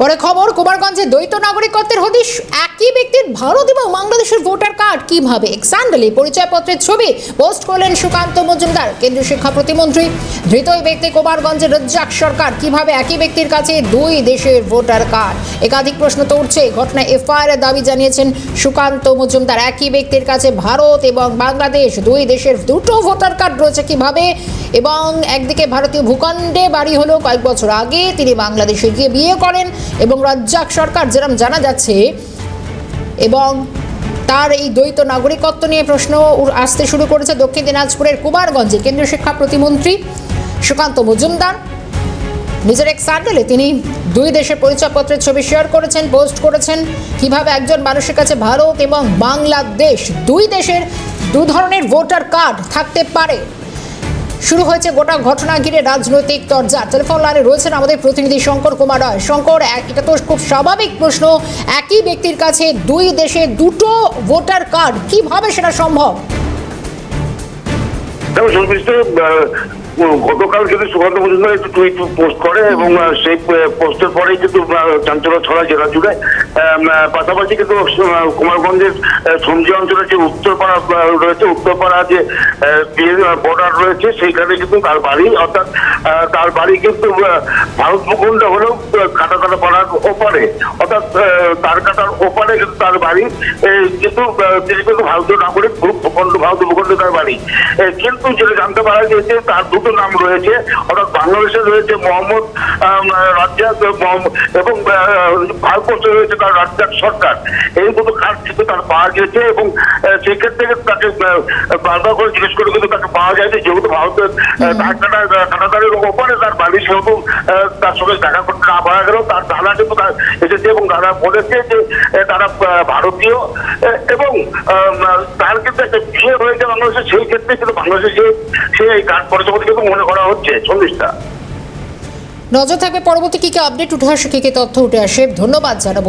পরে খবর, কুমারগঞ্জে দ্বৈত নাগরিকত্বের হদিশ, একই ব্যক্তির ভারত এবং বাংলাদেশের ভোটার কার্ড কীভাবে? স্যান্ডেলে পরিচয়পত্রের ছবি পোস্ট করলেন সুকান্ত মজুমদার, কেন্দ্রীয় শিক্ষা প্রতিমন্ত্রী। ধৃত ব্যক্তি কুমারগঞ্জের রজ্জাক সরকার, কীভাবে একই ব্যক্তির কাছে দুই দেশের ভোটার কার্ড? একাধিক প্রশ্ন তো উঠছে ঘটনা এফআইআর দাবি জানিয়েছেন সুকান্ত মজুমদার। একই ব্যক্তির কাছে ভারত এবং বাংলাদেশ দুই দেশের দুটো ভোটার কার্ড রয়েছে কীভাবে? এবং একদিকে ভারতীয় ভূখণ্ডে বাড়ি হলো কয়েক বছর আগে, তিনি বাংলাদেশে গিয়ে বিয়ে করেন। এবং রাজ্জাক সরকার যেরকম জানা যাচ্ছে এবং তার এই দ্বৈত নাগরিকত্ব নিয়ে প্রশ্ন আসতে শুরু করেছে দক্ষিণ দিনাজপুরের কুমারগঞ্জে কেন্দ্রীয় শিক্ষা প্রতিমন্ত্রী সুকান্ত মজুমদার। নিজের এক স্যান্ডেলে তিনি দুই দেশের পরিচয়পত্রের ছবি শেয়ার করেছেন, পোস্ট করেছেন, কীভাবে একজন মানুষের কাছে ভারত এবং বাংলাদেশ দুই দেশের দু ধরনের ভোটার কার্ড থাকতে পারে। শুরু হয়েছে গোটা ঘটনা ঘিরে রাজনৈতিক তরজা। টেলিফোন লাইনে রয়েছেন আমাদের প্রতিনিধি শঙ্কর কুমার রায়। শঙ্কর এটা তো খুব স্বাভাবিক প্রশ্ন, একই ব্যক্তির কাছে দুই দেশে দুটো ভোটার কার্ড, কীভাবে সেটা সম্ভব? গতকাল কিন্তু সুকান্ত মজুমদার একটু টুইট পোস্ট করে এবং সেই পোস্টের পরেই কিন্তু চাঞ্চল চাঞ্চল্য ছড়া জেলা জুড়ে পাশাপাশি কিন্তু কুমারগঞ্জের সমজি অঞ্চলের যে উত্তরপাড়া রয়েছে উত্তরপাড়া যে বর্ডার রয়েছে সেইখানে কিন্তু তার বাড়ি অর্থাৎ তার বাড়ি কিন্তু ভারত ভূখণ্ড হলেও আহ, কাটা কাটা পাড়ার ওপারে অর্থাৎ তার কাটার ওপারে কিন্তু তার বাড়ি কিন্তু তিনি কিন্তু ভারতীয় নাগরিক ভূখণ্ড ভারতীয় ভূখণ্ড তার বাড়ি। কিন্তু যেটা জানতে পারা গেছে তার দুটো নাম রয়েছে অর্থাৎ বাংলাদেশে রয়েছে মোহাম্মদ রাজ্জাক এবং ভারতবর্ষে রয়েছে তার রাজ্জাক সরকার। এই দুটো কার্ড কিন্তু তার পাওয়া গেছে এবং সেক্ষেত্রে তাকে বারবার করে জিজ্ঞেস করে কিন্তু তাকে পাওয়া যায় যে যেহেতু ভারতের আহ, তার কাটা ওপরে তার বাড়ি সেহেতু তার সঙ্গে দেখা করতে না পারা গেল তার দাদা কিন্তু তার এসেছে এবং দাদা বলেছে যে তারা ভারতীয়। এবং তার কিন্তু একটা বিয়ে হয়েছে বাংলাদেশে সেই ক্ষেত্রে কিন্তু বাংলাদেশে যে সে এই কার্ড পরিষেবা কিন্তু মনে করা হচ্ছে। চল্লিশটা। নজর থাকবে পরবর্তী কি কি আপডেট উঠে আসে কী কী তথ্য উঠে আসে। ধন্যবাদ জানাব।